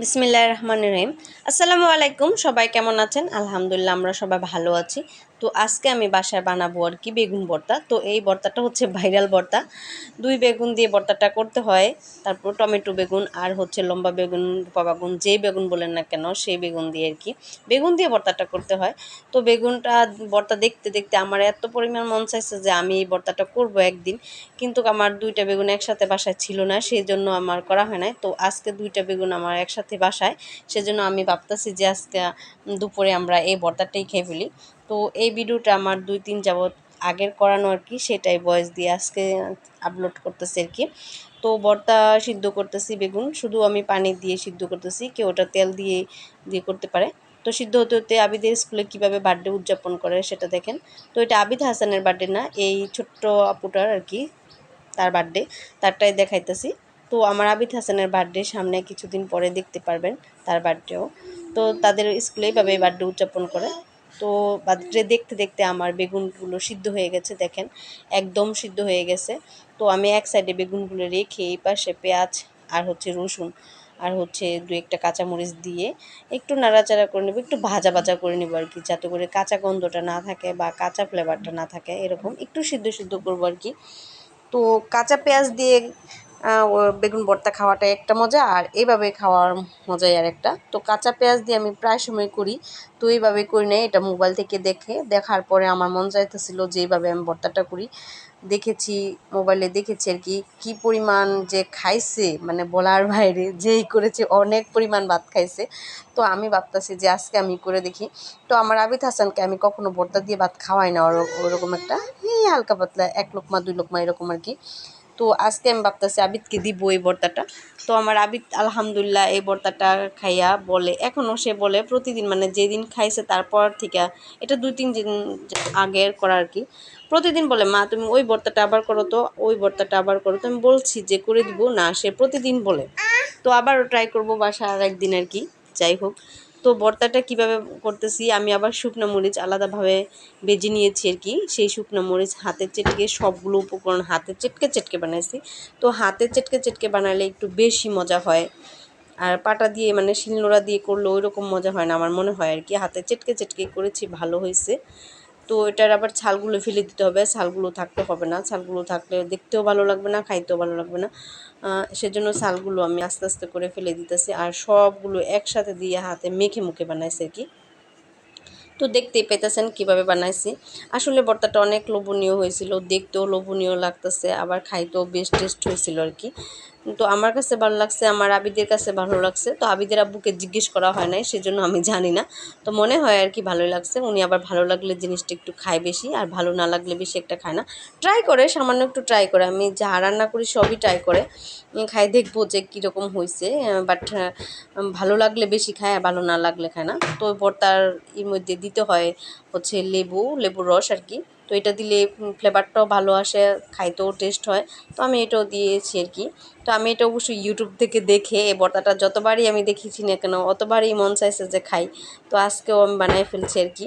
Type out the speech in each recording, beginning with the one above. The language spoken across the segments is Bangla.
বিসমিল্লাহ রহমান রহিম। আসসালামু আলাইকুম সবাই কেমন আছেন? আলহামদুলিল্লাহ আমরা সবাই ভালো আছি। তো আজকে আমি বাসায় বানাবো আর কি বেগুন ভর্তা। তো এই ভর্তাটা হচ্ছে ভাইরাল ভর্তা। দুই বেগুন দিয়ে ভর্তাটা করতে হয়। তারপর টমেটো বেগুন আর হচ্ছে লম্বা বেগুন পাবাগুন যেই বেগুন বলেন না কেন, সেই বেগুন দিয়ে আর কি। বেগুন দিয়ে ভর্তাটা করতে হয়। তো বেগুনটা, ভর্তা দেখতে দেখতে আমার এত পরিমাণ মন চাইছে যে আমি এই ভর্তাটা করব একদিন। কিন্তু আমার দুইটা বেগুন একসাথে বাসায় ছিল না সেই জন্য আমার করা হয় নাই। তো আজকে দুইটা বেগুন আমার একসাথে বাসায়। সেজন্য আমি ভাবতেছি যে আজকে দুপুরে আমরা এই ভর্তাটাই খেয়ে ফেলি। তো এই ভিডিওটা আমার দুই তিন যাবৎ আগের করানো আর কি, সেটাই বয়স দিয়ে আজকে আপলোড করতেছি আর কি। তো ভর্তা সিদ্ধ করতেছি বেগুন, শুধু আমি পানি দিয়ে সিদ্ধ করতেছি, কেউ ওটা তেল দিয়ে দিয়ে করতে পারে। তো সিদ্ধ হতে হতে আবিদের স্কুলে কীভাবে বার্থডে উদযাপন করে সেটা দেখেন। তো এটা আবিদ হাসানের বার্থডে না, এই ছোট্ট আপুটার আর কি, তার বার্থডে, তারটাই দেখাইতেছি। তো আমার আবিদ হাসানের বার্থডে সামনে কিছুদিন পরে দেখতে পারবেন তার বার্থডেও। তো তাদের স্কুলে এইভাবে বার্থডে উদযাপন করে। তো বার্থডে দেখতে দেখতে আমার বেগুনগুলো সিদ্ধ হয়ে গেছে, দেখেন, একদম সিদ্ধ হয়ে গেছে। তো আমি এক সাইডে বেগুনগুলো রেখে এই পাশে পেঁয়াজ আর হচ্ছে রসুন আর হচ্ছে দু একটা কাঁচামরিচ দিয়ে একটু নাড়াচাড়া করে নেব, একটু ভাজা ভাজা করে নেব আর কি, যাতে করে কাঁচা গন্ধটা না থাকে বা কাঁচা ফ্লেভারটা না থাকে, এরকম একটু সিদ্ধ সিদ্ধ করব আর কি। তো কাঁচা পেঁয়াজ দিয়ে বেগুন ভর্তা খাওয়াটা একটা মজা, আর এইভাবে খাওয়ার মজাই আর একটা তো কাঁচা পেঁয়াজ দিয়ে আমি প্রায় সময় করি, তো এইভাবে করি নাই, এটা মোবাইল থেকে দেখে। দেখার পরে আমার মন চাইতেছিল যে এইভাবে আমি ভর্তাটা করি। দেখেছি, মোবাইলে দেখেছি আর কি, কী পরিমাণ যে খাইছে মানে বলার বাইরে, যেই করেছে, অনেক পরিমাণ ভাত খাইছে। তো আমি ভাবতেছি যে আজকে আমি করে দেখি। তো আমার আবিদ হাসানকে আমি কখনো ভর্তা দিয়ে ভাত খাওয়াই না ওরকম একটা, এই হালকা পাতলা, এক লোকমা, দুই লোকমা, এরকম আর কি। তো আজকে আমি ভাবতেছি আবিদকে দিব এই ভর্তাটা। তো আমার আবিদ আলহামদুলিল্লাহ এই ভর্তাটা খাইয়া বলে এখনও সে বলে প্রতিদিন মানে যেদিন খাইছে তারপর থেকে, এটা দুই তিন দিন আগের করা আর কি। প্রতিদিন বলে, মা, তুমি ওই ভর্তাটা আবার করো তো, ওই ভর্তাটা আবার করো তো। আমি বলছি যে, করে দিব। না, সে প্রতিদিন বলে। তো আবারও ট্রাই করব বাসা আর একদিন আর কি, যাই হোক। তো ভর্তাটা কীভাবে করতেছি? আমি আবার শুকনো মরিচ আলাদাভাবে বেজে নিয়েছি আর কি। সেই শুকনো মরিচ হাতে চেটকে সবগুলো উপকরণ হাতে চেটকে চেটকে বানাইছি। তো হাতে চেটকে চেটকে বানালে একটু বেশি মজা হয়। আর পাটা দিয়ে মানে শিলনোড়া দিয়ে করলে ওই রকম মজা হয় না আমার মনে হয় আর কি। হাতে চেটকে চেটকে করেছি, ভালো হয়েছে তো এটার আবার ছালগুলো ফেলে দিতে হবে, ছালগুলো থাকতে হবে না, ছালগুলো থাকলে দেখতেও ভালো লাগবে না, খাইতেও ভালো লাগবে না। সেজন্য ছালগুলো আমি আস্তে আস্তে করে ফেলে দিতেছি আর সবগুলো একসাথে দিয়ে হাতে মেখে মুখে বানাইছে আর কি। তো দেখতেই পেতেছেন কীভাবে বানাইছি। আসলে ভর্তাটা অনেক লোভনীয় হয়েছিল, দেখতেও লোভনীয় লাগতেছে, আবার খাইতেও বেশ টেস্ট হয়েছিল আর কি। তো আমার কাছে ভালো লাগছে, আমার আবিদের কাছে ভালো লাগছে। তো আবিদের আব্বুকে জিজ্ঞেস করা হয় নাই, সেজন্য আমি জানি না। তো মনে হয় আর কি ভালোই লাগছে, উনি আবার ভালো লাগলে জিনিসটা একটু খায় বেশি, আর ভালো না লাগলে বেশি একটা খায় না। ট্রাই করে, সামান্য একটু ট্রাই করে। আমি যা রান্না করি সবই ট্রাই করে। খাই, দেখব যে কীরকম হয়েছে বাট ভালো লাগলে বেশি খায়, আর ভালো না লাগলে খায় না। তো ভর্তার এর মধ্যে দিতে হয় হচ্ছে লেবু, লেবুর রস আর কি। তো এটা দিলে ফ্লেভারটাও ভালো আসে, খাইতেও টেস্ট হয়। তো আমি এটাও দিয়েছি আর কি। তো আমি এটা অবশ্যই ইউটিউব থেকে দেখে এই বর্তাটা যতবারই আমি দেখেছি না কেন, অতবারই মন চাইছে যে খাই। তো আজকেও আমি বানাই ফেলছি আর কি।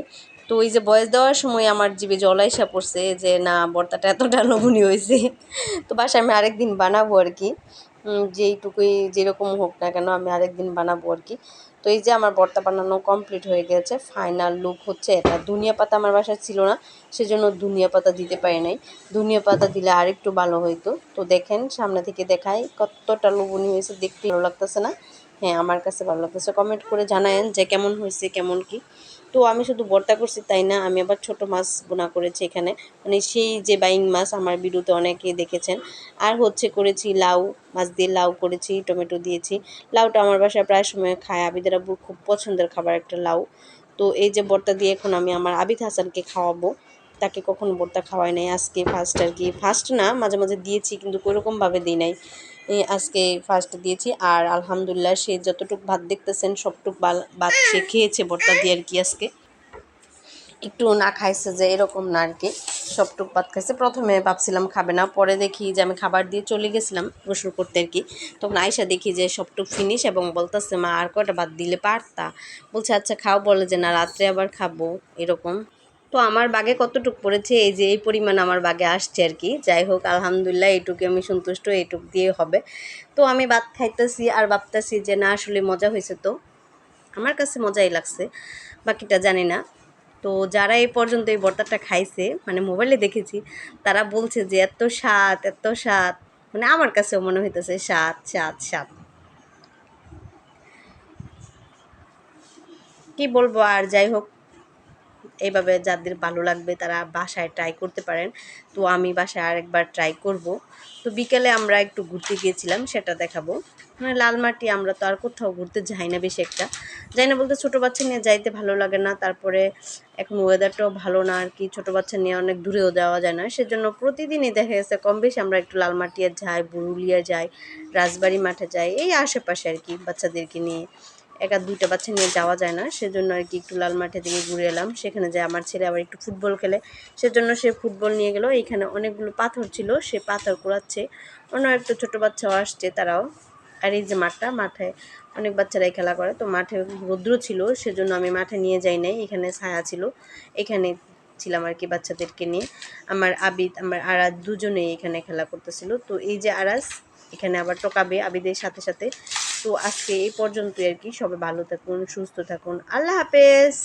তো ওই যে বয়স দেওয়ার সময় আমার জিভে জলাইসা পড়ছে যে, না, বর্তাটা এতটা লোভনীয় হয়েছে তো বাসায় আমি আরেকদিন বানাবো আর কি। যেইটুকুই যেরকম হোক না কেন আমি আরেকদিন বানাবো আর কি। তো এই যে আমার বর্তা বানানো কমপ্লিট হয়ে গেছে ফাইনাল লুক হচ্ছে এটা। ধনিয়া পাতা আমার বাসায় ছিল না, সেজন্য ধনিয়া পাতা দিতে পারি নাই। ধনিয়া পাতা দিলে আরেকটু ভালো হইতো। তো দেখেন, সামনে থেকে দেখাই কতটা লোভনীয় হয়েছে, দেখতে ভালো লাগতেছে না? হ্যাঁ আমার কাছে ভালো লাগতেছে। কমেন্ট করে জানায়েন যে কেমন হয়েছে, কেমন কি। তো আমি শুধু ভর্তা করছি, তাই না? আমি আবার ছোট মাছ বোনা করেছি এখানে। মানে সেই যে বাইং মাছ আমার ভিডিওতে অনেকে দেখেছেন। আর হচ্ছে করেছি লাউ, মাছ দিয়ে লাউ করেছি, টমেটো দিয়েছি। লাউটা আমার বাসায় প্রায় সময় খায়। আবিদের আব্বুর খুব পছন্দের খাবার একটা লাউ। তো এই যে ভর্তা দিয়ে এখন আমি আমার আবিদ হাসানকে খাওয়াবো। তাকে কখনো ভর্তা খাওয়াই নাই আজকে ফার্স্ট আর কি। ফার্স্ট না, মাঝে মাঝে দিয়েছি, কিন্তু কোনোরকমভাবে দিই নাই। আজকে ফার্স্ট দিয়েছি। আর আলহামদুলিল্লাহ সে যতটুকু ভাত দেখতেছেন, সবটুক ভাত সে খেয়েছে, ভর্তা দিয়ে আর কি আজকে। একটু না খাইছে যে এরকম না আর কি, সবটুক ভাত খাইছে। প্রথমে ভাবছিলাম খাবে না, পরে দেখি যে আমি খাবার দিয়ে চলে গেছিলাম গোসল করতে আর কি। তখন আয়সা দেখি যে সবটুক ফিনিশ এবং বলতেছে, মা, আর কটা ভাত দিলে পারতা? বলছে আচ্ছা খাও। বলে যে, না, রাত্রে আবার খাব। এরকম। তো আমার বাগে কতটুক পড়েছে, এই যে এই পরিমাণ আমার বাগে আসছে আর কি। যাই হোক, আলহামদুলিল্লাহ এইটুকু আমি সন্তুষ্ট, এইটুক দিয়ে হবে। তো আমি ভাত খাইতেছি আর ভাবতেছি যে না, আসলে মজা হয়েছে তো। আমার কাছে মজাই লাগছে, বাকিটা জানি না। তো যারা এই পর্যন্ত এই ভর্তাটা খাইছে মানে মোবাইলে দেখেছি, তারা বলছে যে এত স্বাদ এত স্বাদ। মানে আমার কাছেও মনে হইতেছে স্বাদ স্বাদ স্বাদ। কি বলব আর, যাই হোক। এইভাবে যাদের ভালো লাগবে তারা বাসায় ট্রাই করতে পারেন। তো আমি বাসায় আরেকবার ট্রাই করব। তো বিকেলে আমরা একটু ঘুরতে গিয়েছিলাম, সেটা দেখাবো। মানে লালমাটি আমরা তো আর কোথাও ঘুরতে যাই না বেশি একটা। যাই না বলতে ছোটো বাচ্চা নিয়ে যাইতে ভালো লাগে না, তারপরে এখন ওয়েদারটাও ভালো না আর কি, ছোটো বাচ্চা নিয়ে অনেক দূরেও যাওয়া যায় না। সেজন্য প্রতিদিনই দেখা গেছে কম বেশি আমরা একটু লালমাটিয়া যাই, বুরুলিয়া যাই, রাজবাড়ি মাঠে যাই, এই আশেপাশে আর কি বাচ্চাদেরকে নিয়ে। একা দুইটা বাচ্চা নিয়ে যাওয়া যায় না। সেজন্য আর কি একটু লাল মাঠের দিকে ঘুরে এলাম। সেখানে যে আমার ছেলে আবার একটু ফুটবল খেলে। সেজন্য সে ফুটবল নিয়ে গেল। এখানে অনেকগুলো পাথর ছিল। সে পাথর কুড়াচ্ছে। অন্য একটা ছোটো বাচ্চাও আসছে তারাও। আর এই যে মাঠটা, মাঠে অনেক বাচ্চারাই খেলা করে। তো মাঠে রৌদ্র ছিল, সেজন্য আমি মাঠে নিয়ে যাই নাই। এখানে ছায়া ছিল। এখানে ছিলাম আর কি বাচ্চাদেরকে নিয়ে। আমার আবিদ, আমার আরাজ দুজনেই এখানে খেলা করতেছিল। তো এই যে আরাজ এখানে আবার টোকাবে আবিদের সাথে সাথে। তো আজকে এই পর্যন্তই আর কি। সবাই ভালো থাকুন সুস্থ থাকুন। আল্লাহ হাফেজ।